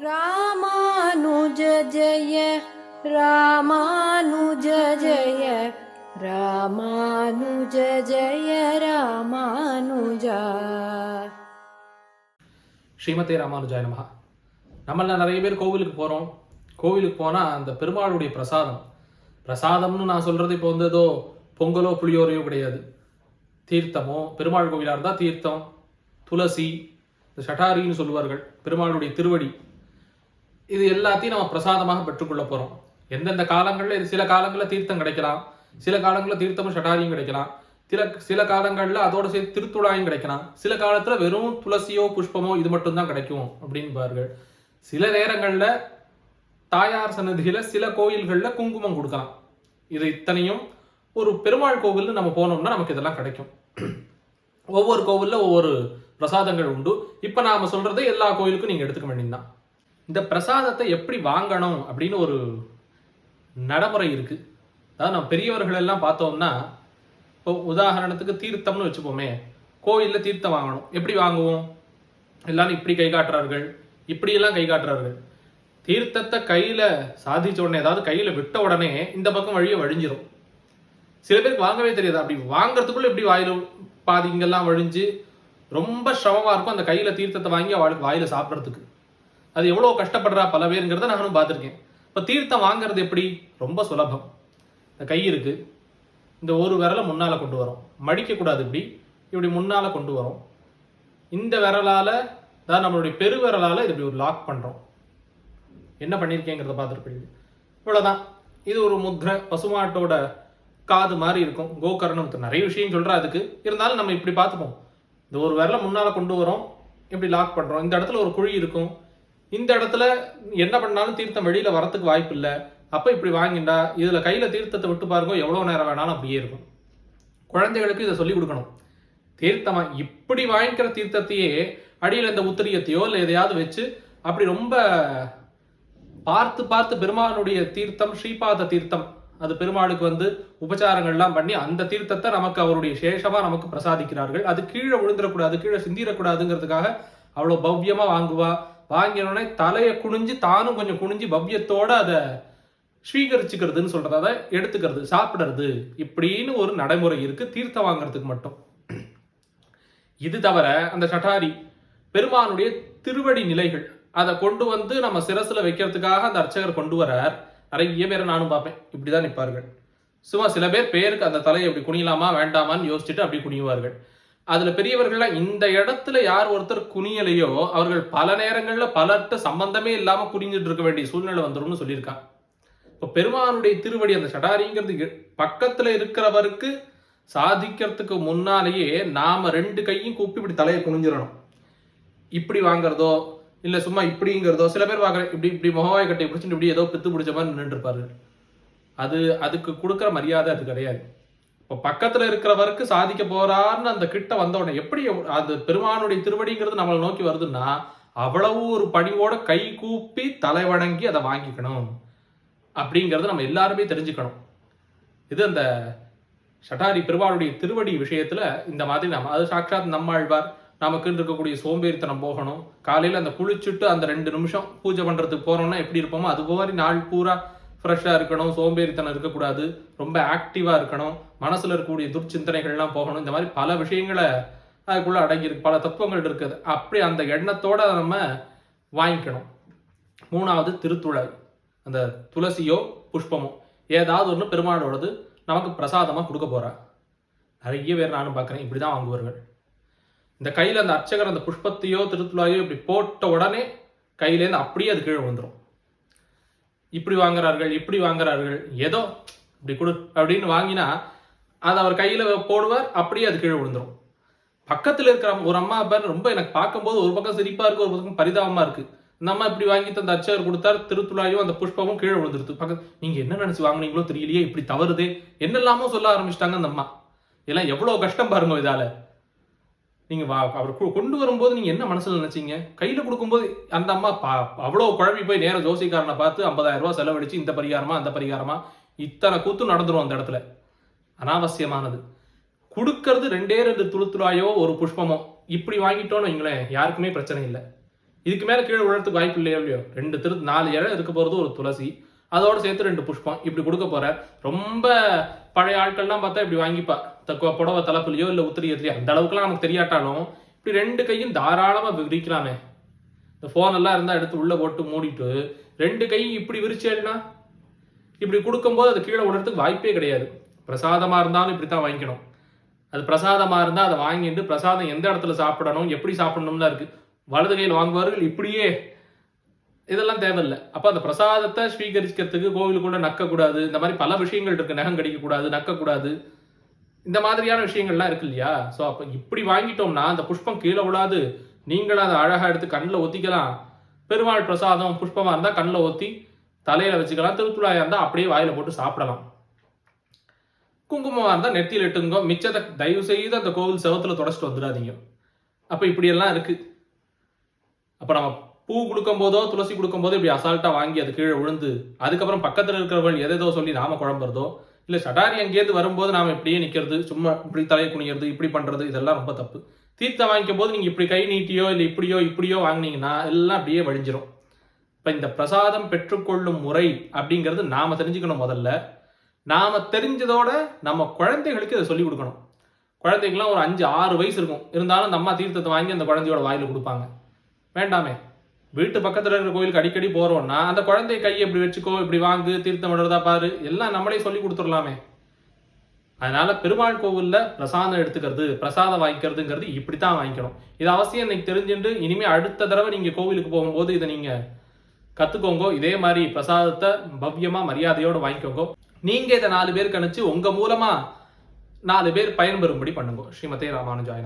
ராமானுஜ ஜெய ராமானுஜ ஜெய ராமானுஜ ஜெய ராமானுஜா. ஸ்ரீமதே ராமானுஜாய நமகா நம்மள நிறைய பேர் கோவிலுக்கு போகிறோம் கோவிலுக்கு போனால் அந்த பெருமாளுடைய பிரசாதம். பிரசாதம்னு நான் சொல்கிறது இப்போ வந்து ஏதோ பொங்கலோ புளியோரையோ கிடையாது. தீர்த்தமோ பெருமாள் கோவிலாக இருந்தால் தீர்த்தம் துளசி இந்த சட்டாரின்னு சொல்லுவார்கள் பெருமாளுடைய திருவடி. இது எல்லாத்தையும் நம்ம பிரசாதமாக பெற்றுக்கொள்ள போகிறோம் எந்தெந்த காலங்களில் இது சில காலங்களில் தீர்த்தம் கிடைக்கலாம். சில காலங்களில் தீர்த்தமும் ஷடாரியும் கிடைக்கலாம். சில சில காலங்களில் அதோட சேர்த்து திருத்துழாயும் கிடைக்கலாம். சில காலத்தில் வெறும் துளசியோ புஷ்பமோ இது மட்டும்தான் கிடைக்கும் அப்படின்பார்கள். சில நேரங்களில் தாயார் சன்னதியில் சில கோயில்களில் குங்குமம் கொடுக்கலாம். இது இத்தனையும் ஒரு பெருமாள் கோவிலில் நம்ம போனோம்னா நமக்கு இதெல்லாம் கிடைக்கும். ஒவ்வொரு கோவிலில் ஒவ்வொரு பிரசாதங்கள் உண்டு. இப்போ நாம் சொல்கிறது எல்லா கோயிலுக்கும் நீங்கள் எடுத்துக்க வேண்டியதுதான். இந்த பிரசாதத்தை எப்படி வாங்கணும் அப்படின்னு ஒரு நடைமுறை இருக்கு. அதாவது நம்ம பெரியவர்கள் எல்லாம் பார்த்தோம்னா இப்போ உதாரணத்துக்கு தீர்த்தம்னு வச்சுப்போமே கோயிலில் தீர்த்தம் வாங்கணும். எப்படி வாங்குவோம்? எல்லாரும் இப்படி கை காட்டுறார்கள் இப்படியெல்லாம் கை காட்டுறார்கள். தீர்த்தத்தை கையில் சாதிச்ச உடனே அதாவது கையில் விட்ட உடனே இந்த பக்கம் வழியை வழிஞ்சிரும். சில பேருக்கு வாங்கவே தெரியாது. அப்படி வாங்குறதுக்குள்ள எப்படி வாயில் பாதிங்கெல்லாம் வழிஞ்சு ரொம்ப சிரமமாக இருக்கும் அந்த கையில் தீர்த்தத்தை வாங்கி அவளுக்கு வாயில் சாப்பிட்றதுக்கு. அது எவ்வளோ கஷ்டப்படுறா பல பேருங்கிறத நானும் பார்த்துருக்கேன். இப்போ தீர்த்தம் வாங்குறது எப்படி? ரொம்ப சுலபம். இந்த கை இருக்குது இந்த ஒரு விரலை முன்னால் கொண்டு வரோம். மடிக்கக்கூடாது இப்படி. இப்படி முன்னால் கொண்டு வரோம். இந்த விரலால் அதாவது நம்மளுடைய பெரு விரலால் இது இப்படி ஒரு லாக் பண்ணுறோம் என்ன பண்ணியிருக்கேங்கிறத பார்த்துருப்பீங்க இவ்வளோதான் இது ஒரு முத்ரை பசுமாட்டோட காது மாதிரி இருக்கும். கோகர்ணம் நிறைய விஷயம் சொல்கிறா அதுக்கு. இருந்தாலும் நம்ம இப்படி பார்த்துப்போம். இந்த ஒரு விரலை முன்னால் கொண்டு வரோம். இப்படி லாக் பண்ணுறோம் இந்த இடத்துல ஒரு குழி இருக்கும். இந்த இடத்துல என்ன பண்ணாலும் தீர்த்தம் வெளியில் வரத்துக்கு வாய்ப்பு இல்லை. அப்போ இப்படி வாங்கிண்டா இதில் கையில் தீர்த்தத்தை விட்டு பாருங்க எவ்வளோ நேரம் வேணாலும் அப்படியே இருக்கும். குழந்தைகளுக்கு இதை சொல்லிக் கொடுக்கணும். தீர்த்தமாக இப்படி வாங்கிக்கிற தீர்த்தத்தையே அடியில் இந்த உத்திரியத்தையோ இல்லை எதையாவது வச்சு அப்படி ரொம்ப பார்த்து பார்த்து பெருமானுடைய தீர்த்தம் ஸ்ரீபாத தீர்த்தம் அது பெருமாளுக்கு வந்து உபச்சாரங்கள்லாம் பண்ணி அந்த தீர்த்தத்தை நமக்கு அவருடைய சேஷமாக நமக்கு பிரசாதிக்கிறார்கள். அது கீழே விழுந்துடக்கூடாது கீழே சிந்திடக்கூடாதுங்கிறதுக்காக அவ்வளோ பவ்யமாக வாங்குவா. வாங்கினோடனே தலையை குனிஞ்சு தானும் கொஞ்சம் குனிஞ்சு பவ்யத்தோடு அதை ஸ்வீகரிச்சுக்கிறதுன்னு சொல்கிறது அதை எடுத்துக்கிறது சாப்பிடுறது இப்படின்னு ஒரு நடைமுறை இருக்கு. தீர்த்தம் வாங்குறதுக்கு மட்டும். இது தவிர அந்த சட்டாரி பெருமானுடைய திருவடி நிலைகள் அதை கொண்டு வந்து நம்ம சிரசில் வைக்கிறதுக்காக அந்த அர்ச்சகர் கொண்டு வரார். நிறைய பேரை நானும் பார்ப்பேன். இப்படிதான் நிற்பார்கள். சும்மா சில பேர் பேருக்கு அந்த தலையை இப்படி குனியலாமா வேண்டாமான்னு யோசிச்சுட்டு அப்படி குனிவார்கள் அதுல பெரியவர்கள்லாம் இந்த இடத்துல யார் ஒருத்தர் குனியலையோ அவர்கள் பல நேரங்கள்ல பலர்கிட்ட சம்பந்தமே இல்லாம குனிஞ்சிட்டு இருக்க வேண்டிய சூழ்நிலை வந்துரும்னு சொல்லியிருக்கான் இப்போ பெருமானுடைய திருவடி அந்த சடாரிங்கிறது பக்கத்தில் பக்கத்துல இருக்கிறவருக்கு சாதிக்கிறதுக்கு முன்னாலேயே நாம ரெண்டு கையும் கூப்பி இப்படி தலையை குனிஞ்சிடணும். இப்படி வாங்குறதோ இல்லை சும்மா இப்படிங்கிறதோ சில பேர் வாங்குற இப்படி இப்படி முகவாய் கட்டை பிடிச்சிட்டு இப்படி ஏதோ பித்து பிடிச்ச மாதிரி நின்று இருப்பாரு. அது அதுக்கு கொடுக்குற மரியாதை அது கிடையாது. இப்போ பக்கத்துல இருக்கிறவருக்கு சாதிக்க போறார்னு அந்த கிட்ட வந்த உடனே எப்படி அது பெருமானுடைய திருவடிங்கிறது நம்மளை நோக்கி வருதுன்னா அவ்வளவு ஒரு பணிவோட கை கூப்பி தலை வணங்கி அதை வாங்கிக்கணும். அப்படிங்கிறது நம்ம எல்லாருமே தெரிஞ்சுக்கணும். இது அந்த சட்டாரி பெருமாளுடைய திருவடி விஷயத்துல இந்த மாதிரி நம்ம அது சாட்சாத் நம்மாழ்வார். நமக்கு இருக்கக்கூடிய சோம்பேறித்தனம் போகணும். காலையில அந்த குளிச்சுட்டு அந்த ரெண்டு நிமிஷம் பூஜை பண்றதுக்கு போறோம்னா எப்படி இருப்போமோ அது மாதிரி நாள் பூரா ஃப்ரெஷ்ஷாக இருக்கணும் சோம்பேறித்தனம் இருக்கக்கூடாது ரொம்ப ஆக்டிவாக இருக்கணும் மனசில் இருக்கக்கூடிய துர்ச்சிந்தனைகள்லாம் போகணும் இந்த மாதிரி பல விஷயங்களை அதுக்குள்ளே அடங்கியிருக்கு பல தத்துவங்கள் இருக்குது. அப்படி அந்த எண்ணத்தோட நம்ம வாங்கிக்கணும். மூணாவது திருத்துழல் அந்த துளசியோ புஷ்பமோ ஏதாவது ஒன்று பெருமாளோடது நமக்கு பிரசாதமாக கொடுக்க போறா. நிறைய பேர் நானும் பார்க்குறேன் இப்படி தான் வாங்குவார்கள். இந்த கையில் அந்த அர்ச்சகர் அந்த புஷ்பத்தையோ திருத்துழாயோ இப்படி போட்ட உடனே கையிலேருந்து அப்படியே அது கீழே வந்துடும் இப்படி வாங்குறார்கள் இப்படி வாங்குறார்கள். ஏதோ இப்படி கொடு அப்படின்னு வாங்கினா அதை அவர் கையில் போடுவார் அப்படியே அது கீழே விழுந்துரும். பக்கத்தில் இருக்கிற ஒரு அம்மா பேர் ரொம்ப எனக்கு பார்க்கும்போது ஒரு பக்கம் சிரிப்பாக இருக்குது ஒரு பக்கம் பரிதாபமாக இருக்குது இந்த அம்மா இப்படி வாங்கி தந்த அர்ச்சகர் கொடுத்தார் திருத்துழாயும் அந்த புஷ்பமும் கீழே விழுந்துருது. பக்கத்து நீங்கள் என்ன நினச்சி வாங்குனீங்களோ தெரியலையே இப்படி தவறுதே. என்னெல்லாமோ சொல்ல ஆரம்பிச்சிட்டாங்க அந்த அம்மா. இதெல்லாம் எவ்வளோ கஷ்டம் பாருங்க இதால். நீங்க வா அவர் கொண்டு வரும்போது நீங்க என்ன மனசுல நினைச்சீங்க? கையில கொடுக்கும்போது அந்த அம்மா பா- அவ்வளவு குழம்பி போய் நேரம் ஜோசிக்காரனை பார்த்து 50000 ரூபாய் செலவழிச்சு இந்த பரிகாரமா அந்த பரிகாரமா இத்தனை கூத்து நடந்துடும் அந்த இடத்துல. அனாவசியமானது. கொடுக்கறது ரெண்டே ரெண்டு துளுத்துளாயோ ஒரு புஷ்பமோ. இப்படி வாங்கிட்டோம்னு வைங்களேன் யாருக்குமே பிரச்சனை இல்லை. இதுக்கு மேலே கீழே விழுறதுக்கு வாய்ப்பு இல்லையோ இல்லையோ? ரெண்டு திரு நாலு இழை இருக்க போகிறது ஒரு துளசி. அதோட சேர்த்து ரெண்டு புஷ்பம். இப்படி கொடுக்க போகிற ரொம்ப பழைய ஆட்கள்லாம் பார்த்தா இப்படி வாங்கிப்பா. புடவை தலைப்புலையோ இல்லை உத்திரியத்துலையோ அந்த அளவுக்குலாம் நமக்கு தெரியாட்டாலும் இப்படி ரெண்டு கையும் தாராளமாக விரிக்கலாமே. இந்த ஃபோன் எல்லாம் இருந்தால் எடுத்து உள்ளே போட்டு மூடிட்டு ரெண்டு கையும் இப்படி விரிச்சேன்னா இப்படி கொடுக்கும்போது அது கீழே விடுறதுக்கு வாய்ப்பே கிடையாது. பிரசாதமாக இருந்தாலும் இப்படி தான் வாங்கிக்கணும். அது பிரசாதமாக இருந்தால் அதை வாங்கிட்டு பிரசாதம் எந்த இடத்துல சாப்பிடணும் எப்படி சாப்பிடணும்லாம் இருக்குது வலது கையில் வாங்குவார்கள் இப்படியே. இதெல்லாம் தேவையில்லை. அப்போ அந்த பிரசாதத்தை ஸ்வீகரிக்கிறதுக்கு கோவிலுக்குள்ளே நக்கக்கூடாது. இந்த மாதிரி பல விஷயங்கள் இருக்குது நகம் கடிக்கக்கூடாது நக்கக்கூடாது. இந்த மாதிரியான விஷயங்கள்லாம் இருக்கு இல்லையா? ஸோ அப்போ இப்படி வாங்கிட்டோம்னா அந்த புஷ்பம் கீழே விழாது. நீங்களும் அதை அழகாக எடுத்து கண்ணில் ஒத்திக்கலாம் பெருமாள் பிரசாதம் புஷ்பமாக இருந்தால் கண்ணில் ஒத்தி தலையில் வச்சுக்கலாம். திருத்துழாயாக இருந்தால் அப்படியே வாயில் போட்டு சாப்பிடலாம். குங்குமமாக இருந்தால் நெத்தியில் இட்டுங்க. மிச்சத்தை தயவு செய்து அந்த கோவில் செவத்தில் தொடச்சிட்டு வந்துடாதீங்க. அப்போ இப்படியெல்லாம் இருக்குது அப்போ நம்ம பூ கொடுக்கும் போதோ துளசி கொடுக்கும் போதோ இப்படி அசால்ட்டாக வாங்கி அது கீழே விழுந்து அதுக்கப்புறம் பக்கத்தில் இருக்கிறவர்கள் எதேதோ சொல்லி நாம குழம்புறதோ இல்ல சடாரி அங்கேருந்து வரும்போது நாம இப்படியே நிக்கிறது சும்மா இப்படி தலையை குனிக்கிறது இப்படி பண்றது இதெல்லாம் ரொம்ப தப்பு. தீர்த்தம் வாங்கிக்கும் போது நீங்க இப்படி கை நீட்டியோ இல்ல இப்படியோ இப்படியோ வாங்கினீங்கன்னா எல்லாம் அப்படியே வழிஞ்சிரும். இப்ப இந்த பிரசாதம் பெற்றுக்கொள்ளும் முறை அப்படிங்கிறது நாம தெரிஞ்சுக்கணும் முதல்ல. நாம தெரிஞ்சதோட நம்ம குழந்தைகளுக்கு இதை சொல்லி கொடுக்கணும். குழந்தைகள்லாம் ஒரு அஞ்சு ஆறு வயசு இருக்கும். இருந்தாலும் நம்ம அம்மா தீர்த்தத்தை வாங்கி அந்த குழந்தையோட வாயில கொடுப்பாங்க. வேண்டாமே. வீட்டு பக்கத்தில் இருக்கிற கோயிலுக்கு அடிக்கடி போகிறோம்னா அந்த குழந்தை கையை இப்படி வச்சுக்கோ இப்படி வாங்கு தீர்த்தம் விடுறதா பாரு எல்லாம் நம்மளே சொல்லி கொடுத்துடலாமே. அதனால பெருமாள் கோவிலில் பிரசாதம் எடுத்துக்கிறது பிரசாதம் வாங்கிக்கிறதுங்கிறது இப்படித்தான் வாங்கிக்கணும். இது அவசியம் இன்னைக்கு தெரிஞ்சுட்டு இனிமேல் அடுத்த தடவை நீங்கள் கோவிலுக்கு போகும்போது இதை நீங்கள் கற்றுக்கோங்க இதே மாதிரி பிரசாதத்தை பவ்யமாக மரியாதையோடு வாங்கிக்கோங்க. நீங்கள் இதை நாலு பேருக்கு அனுப்பிச்சு உங்கள் மூலமாக நாலு பேர் பயன்பெறும்படி பண்ணுங்க. ஸ்ரீமதே ராமானுஜாய